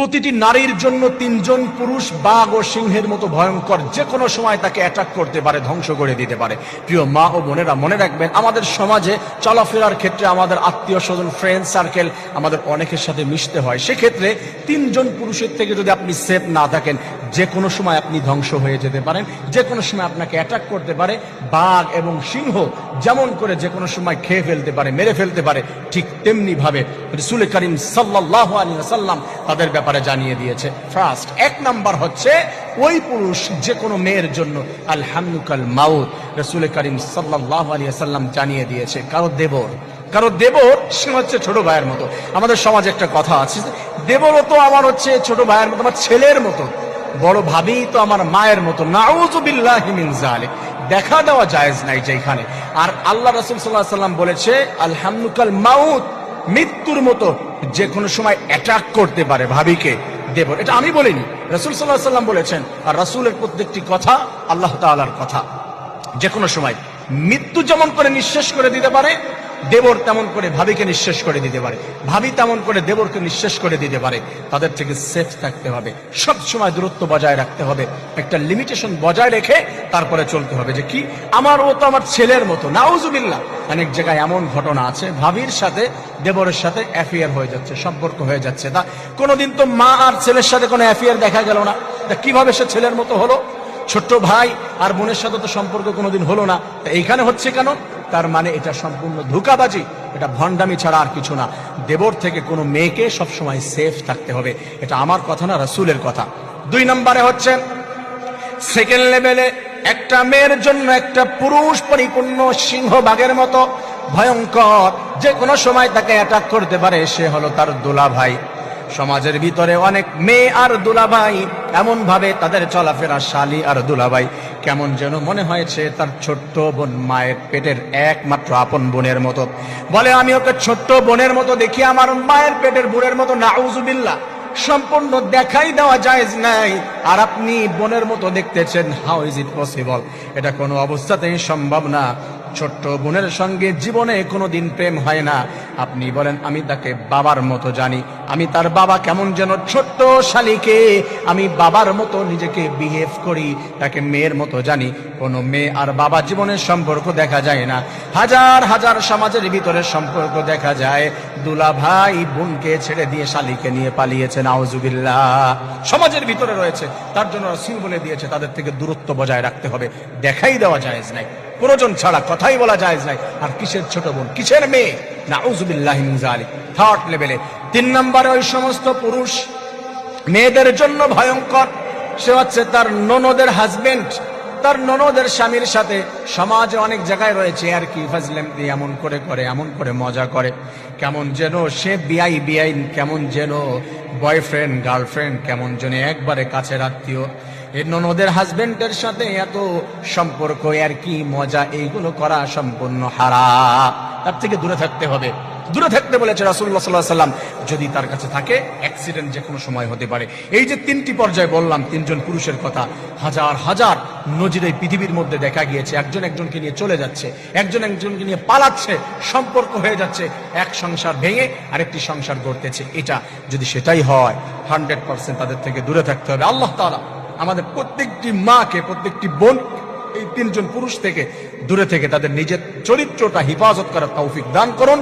প্রতিটি নারীর জন্য তিনজন পুরুষ বাঘ ও সিংহের মতো ভয়ঙ্কর যে কোনো সময় তাকে অ্যাটাক করতে পারে, ধ্বংস করে দিতে পারে। প্রিয় মা ও বোনেরা, মনে রাখবেন, আমাদের সমাজে চলাফেরার ক্ষেত্রে আমাদের আত্মীয় স্বজন ফ্রেন্ড সার্কেল আমাদের অনেকের সাথে মিশতে হয়। সেক্ষেত্রে তিনজন পুরুষের থেকে যদি আপনি সেফ না থাকেন যে কোনো সময় আপনি ধ্বংস হয়ে যেতে পারেন, যে কোনো সময় আপনাকে অ্যাটাক করতে পারে, বাঘ এবং সিংহ যেমন করে যে কোনো সময় খেয়ে ফেলতে পারে, মেরে ফেলতে পারে, ঠিক তেমনি ভাবে রসুল করিম সাল্লাহ আলী সাল্লাম তাদের ব্যাপারে জানিয়ে দিয়েছে। ফার্স্ট এক নাম্বার হচ্ছে ওই পুরুষ যে কোনো মেয়ের জন্য আলহামদুকাল মাউদ রসুল করিম সাল্লাহ আলী সাল্লাম জানিয়ে দিয়েছে। কারও দেবর কারও দেবর, সে হচ্ছে ছোট ভাইয়ের মতো। আমাদের সমাজে একটা কথা আছে, দেবরও তো আমার হচ্ছে ছোট ভাইয়ের মতো, আমার ছেলের মতো। বড় ভাবি তো আমার মায়ের মতো। মিন দেখা দেওয়া জায়েজ নাই যেখানে আর আল্লাহ রাসূল সাল্লাম বলেছে আলহামদুকাল মাউত মৃত্যুর মতো যে কোনো সময় অ্যাটাক করতে পারে ভাবিকে দেব এটা আমি বলিনি। রসুল আলাইহি সাল্লাম বলেছেন, আর রাসূলের প্রত্যেকটি কথা আল্লাহ তাআলার কথা। যে কোনো সময় মৃত্যু যেমন করে নিঃশেষ করে দিতে পারে দেবর তেমন করে ভাবিকে নিঃশেষ করে দিতে পারে। ভাবি তেমন করে দেবরকে নিঃশেষ করে দিতে পারে। তাদের থেকে সেফ থাকতে হবে। সব সময় দূরত্ব বজায় রাখতে হবে। একটা লিমিটেশন বজায় রেখে তারপরে চলতে হবে যে কি? আমার ও তো আমার ছেলের মতো। নাউজুবিল্লাহ। অনেক জায়গায় এমন ঘটনা আছে। ভাবির সাথে দেবরের সাথে অ্যাফেয়ার হয়ে যাচ্ছে, সম্পর্ক হয়ে যাচ্ছে। তা কোনোদিন তো মা আর ছেলের সাথে কোনো অ্যাফেয়ার দেখা গেল না। তা কীভাবে সে ছেলের মতো হলো? ছোট্ট ভাই আর বোনের সাথে তো সম্পর্ক কোনোদিন হলো না। তা এইখানে হচ্ছে কেন? তার মানে এটা সম্পূর্ণ ধোকাবাজি, এটা ভণ্ডামি ছাড়া আর কিছু না। দেবর থেকে কোনো মেয়েকে সবসময় সেফ থাকতে হবে, এটা আমার কথা না, রাসূলের কথা। দুই নম্বরে হচ্ছে সেকেন্ড লেভেলে একটা মেয়ের জন্য একটা পুরুষ পরিপূর্ণ সিংহ বাঘের মতো ভয়ঙ্কর, যে কোনো সময় তাকে অ্যাটাক করতে পারে, সে হলো তার দোলা ভাই সমাজের ভিতরে অনেক মেয়ে আর দুলাভাই এমন ভাবে তাদের চলাফেরা শালি আর দুলাভাই। কেমন যেন মনে হয়েছে তার ছোট্ট বোন মায়ের পেটের একমাত্র আপন বোনের মতো। বলে, আমি ওকে ছোট্ট বোনের মতো দেখি, আমার মায়ের পেটের বোনের মতো, নাউজুবিল্লাহ। সম্পূর্ণ দেখাই দেওয়া যায় নাই। আর আপনি বোনের মতো দেখতেছেন, হাউ ইজ ইট পসিবল? এটা কোনো অবস্থাতেই সম্ভব না। ছোট্ট বোনের সঙ্গে জীবনে কোনো দিন প্রেম হয় না। আপনি বলেন, আমি তাকে বাবার মতো জানি। আমি তার বাবা কেমন যেন ছোট্ট শালিকে। আমি বাবার মতো নিজেকে বিহেভ করি, তাকে মেয়ের মতো জানি। কোনো মেয়ে আর বাবা জীবনের সম্পর্ক দেখা যায় না। হাজার হাজার সমাজের ভিতরে সম্পর্ক দেখা যায়। দুলা ভাই বোনকে ছেড়ে দিয়ে শালিকে নিয়ে পালিয়েছে নাওজুবিল্লাহ সমাজের ভিতরে রয়েছে। তার জন্য রসিল বলে দিয়েছে, তাদের থেকে দূরত্ব বজায় রাখতে হবে। দেখাই দেওয়া যায় নাই। প্রয়োজন ছাড়া কথাই বলা যায় নাই। আর কিসের ছোট বোন? কিসের মেয়ে? নাউজুবিল্লাহ থার্ড লেভেলে তিন নম্বরে ওই সমস্ত পুরুষ মেয়েদের জন্য ভয়ঙ্কর। সে হচ্ছে তার ননদের হাজবেন্ড তার ননদের স্বামীর সাথে সমাজে অনেক জায়গায় রয়েছে। আর কি ফাজলেম দিয়ে এমন করে করে, এমন করে মজা করে। কেমন যেন সে বিআই বিআই, কেমন যেন বয়ফ্রেন্ড গার্লফ্রেন্ড কেমন যেন একবারে কাছের আত্মীয়। ননদের হাজবেন্ডের সাথে এত সম্পর্ক আর কি মজা? এইগুলো করা সম্পূর্ণ হারা তার থেকে দূরে থাকতে হবে। দূরে থাকতে বলেছে রাসুল্লাহ সাল্লাহ সাল্লাম যদি তার কাছে থাকে অ্যাক্সিডেন্ট যে কোনো সময় হতে পারে। এই যে তিনটি পর্যায়ে বললাম, তিনজন পুরুষের কথা, হাজার হাজার নজির এই পৃথিবীর মধ্যে দেখা গিয়েছে। একজন একজনকে নিয়ে চলে যাচ্ছে, একজন একজনকে নিয়ে পালাচ্ছে, সম্পর্ক হয়ে যাচ্ছে, এক সংসার ভেঙে আরেকটি সংসার গড়তেছে। এটা যদি সেটাই হয় হান্ড্রেড পার্সেন্ট তাদের থেকে দূরে থাকতে হবে। আল্লাহ তাআলা আমাদের প্রত্যেকটি মাকে, প্রত্যেকটি বোন এই তিনজন পুরুষ থেকে দূরে থেকে তাদের নিজের চরিত্রটা হেফাজত করার তৌফিক দান করুন।